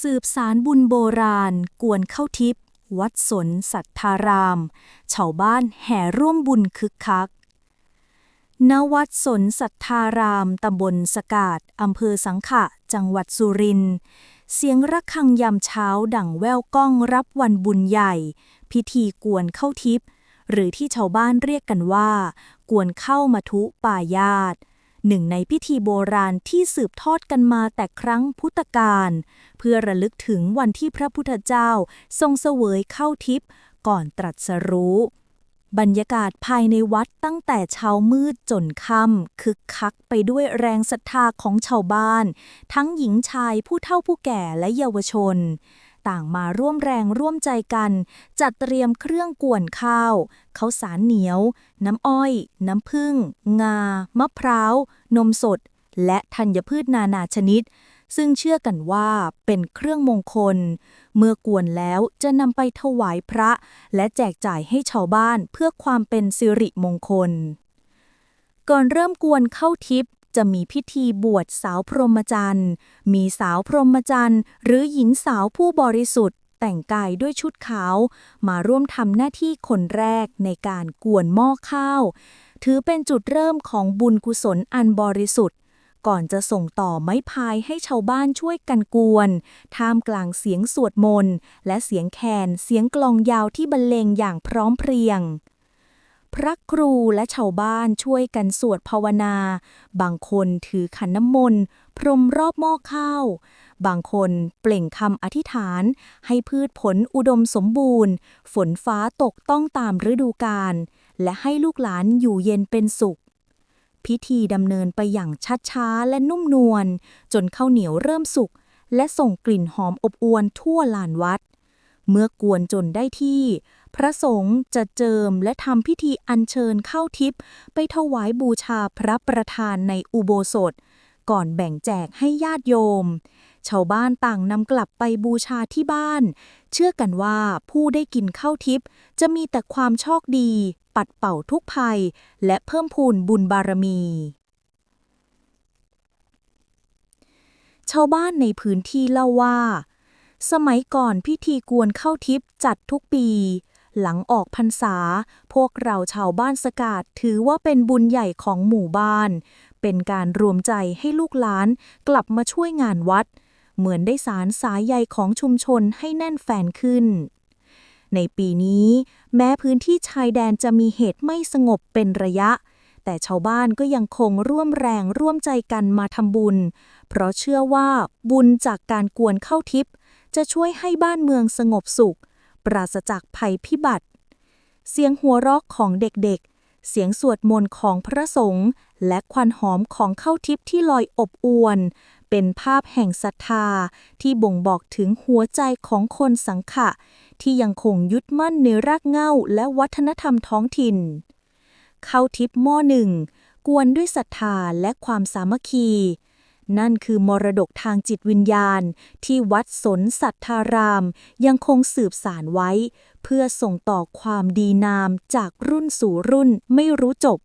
สืบสารบุญโบราณ กวนเข้าทิพย์วัดสนสัทธารามชาวบ้านแห่ร่วมบุญคึกคัก ณ วัดสนสัทธารามตำบลสกาดอำเภอสังขะ จังหวัดสุรินทร์ เสียงระฆังยามเช้าดังแววก้องรับวันบุญใหญ่ พิธีกวนเข้าทิพย์หรือที่ชาวบ้านเรียกกันว่า กวนเข้ามาทุป่ายาต หนึ่งในพิธีโบราณที่สืบทอดกันมาแต่ครั้งพุทธกาลเพื่อระลึกถึงวันที่พระพุทธเจ้าทรงเสวยเข้าทิพย์ก่อนตรัสรู้ บรรยากาศภายในวัดตั้งแต่เช้ามืดจนค่ำคึกคักไปด้วยแรงศรัทธาของชาวบ้าน ทั้งหญิงชายผู้เฒ่าผู้แก่และเยาวชน ต่างมาร่วมแรงร่วมใจกัน จัดเตรียมเครื่องกวนข้าวข้าวสารเหนียว น้ำอ้อย น้ำผึ้ง งา มะพร้าว นมสด และธัญพืชนานาชนิด ซึ่งเชื่อกันว่าเป็นเครื่องมงคล เมื่อกวนแล้วจะนำไปถวายพระ และแจกจ่ายให้ชาวบ้านเพื่อความเป็นสิริมงคล ก่อนเริ่มกวนเข้าทิพย์ จะมีพิธีบวชสาวพรหมจรรย์ มีสาวพรหมจรรย์ หรือหญิงสาวผู้บริสุทธิ์ แต่งกายด้วยชุดขาว มาร่วมทำหน้าที่คนแรกในการกวนหม้อข้าว ถือเป็นจุดเริ่มของบุญกุศลอันบริสุทธิ์ ก่อนจะส่งต่อไม้พายให้ชาวบ้านช่วยกันกวน ท่ามกลางเสียงสวดมนต์ และเสียงแคนเสียงกลองยาวที่บรรเลงอย่างพร้อมเพรียง พระครูและชาวบ้านช่วยกันสวดภาวนา บางคนถือขันน้ำมนต์พรมรอบหม้อข้าว บางคนเปล่งคำอธิษฐาน ให้พืชผลอุดมสมบูรณ์ ฝนฟ้าตกต้องตามฤดูกาลและให้ลูกหลานอยู่เย็นเป็นสุข พิธีดำเนินไปอย่างชัดช้าและนุ่มนวลจนข้าวเหนียวเริ่มสุกและส่งกลิ่นหอมอบอวลทั่วลานวัด เมื่อกวนจนได้ที่ พระสงฆ์จะเจิมและทำพิธีอัญเชิญเข้าทิพย์ไปถวายบูชาพระประธานในอุโบสถ ก่อนแบ่งแจกให้ญาติโยม ชาวบ้านต่างนำกลับไปบูชาที่บ้าน เชื่อกันว่าผู้ได้กินข้าวทิพย์จะมีแต่ความโชคดี ปัดเป่าทุกภัย และเพิ่มพูนบุญบารมีชาวบ้านในพื้นที่เล่าว่า สมัยก่อนพิธีกวนเข้าทิพย์จัดทุกปี หลังออกพรรษา พวกเราชาวบ้านสกาดถือว่าเป็นบุญใหญ่ของหมู่บ้าน เป็นการรวมใจให้ลูกหลานกลับมาช่วยงานวัด เหมือนได้สารสายใยของชุมชนให้แน่นแฟนขึ้น ในปีนี้ แม้พื้นที่ชายแดนจะมีเหตุไม่สงบเป็นระยะแต่ชาวบ้านก็ยังคงร่วมแรงร่วมใจกันมาทำบุญ เพราะเชื่อว่าบุญจากการกวนเข้าทิพย์ จะช่วยให้บ้านเมืองสงบสุข ปราศจากภัยพิบัติ เสียงหัวเราะของเด็กๆ เสียงสวดมนต์ของพระสงฆ์และควันหอมของข้าวทิพย์ที่ลอยอบอวน เป็นภาพแห่งศรัทธาที่บ่งบอกถึงหัวใจของคนสังขะ ที่ยังคงยึดมั่นในรากเหง้าและวัฒนธรรมท้องถิ่นเข้าทิพย์หม้อหนึ่งกวนด้วยศรัทธาและความสามัคคี นั่นคือมรดกทางจิตวิญญาณ ที่วัดสนสัทธาราม ยังคงสืบสานไว้ เพื่อส่งต่อความดีนามจากรุ่นสู่รุ่นไม่รู้จบ